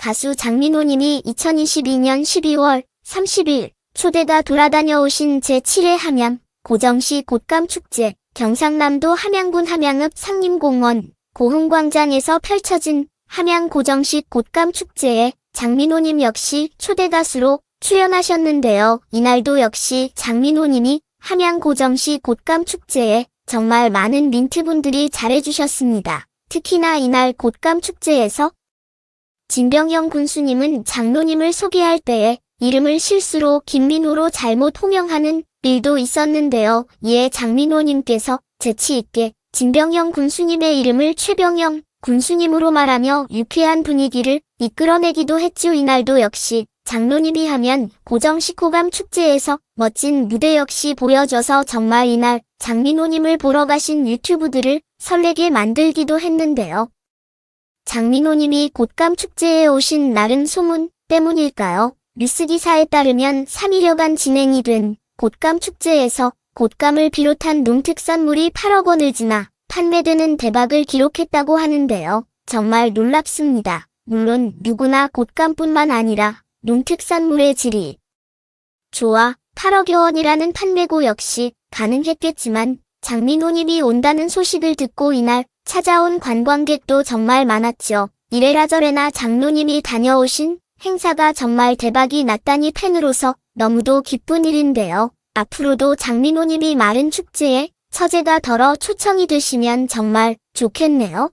가수 장민호님이 2022년 12월 30일 초대가 돌아다녀 오신 제7회 함양 고정시 곶감축제 경상남도 함양군 함양읍 상림공원 고흥광장에서 펼쳐진 함양 고정식 곶감축제에 장민호님 역시 초대 가수로 출연하셨는데요. 이날도 역시 장민호님이 함양 고정시 곶감축제에 정말 많은 민트분들이 잘해주셨습니다. 특히나 이날 곶감축제에서 진병영 군수님은 장로님을 소개할 때에 이름을 실수로 김민호로 잘못 호명하는 일도 있었는데요. 이에 장민호님께서 재치있게 진병영 군수님의 이름을 최병영 군수님으로 말하며 유쾌한 분위기를 이끌어내기도 했죠. 이날도 역시 장로님이 하면 고정식 호감 축제에서 멋진 무대 역시 보여줘서 정말 이날 장민호님을 보러 가신 유튜브들을 설레게 만들기도 했는데요. 장민호님이 곶감 축제에 오신 날은 소문 때문일까요? 뉴스 기사에 따르면 3일여간 진행이 된 곶감 축제에서 곶감을 비롯한 농특산물이 8억 원을 지나 판매되는 대박을 기록했다고 하는데요. 정말 놀랍습니다. 물론 누구나 곶감뿐만 아니라 농특산물의 질이 좋아 8억여 원이라는 판매고 역시 가능했겠지만 장민호님이 온다는 소식을 듣고 이날 찾아온 관광객도 정말 많았죠. 이래라 저래나 장로님이 다녀오신 행사가 정말 대박이 났다니 팬으로서 너무도 기쁜 일인데요. 앞으로도 장민호님이 마른 축제에 처제가 덜어 초청이 되시면 정말 좋겠네요.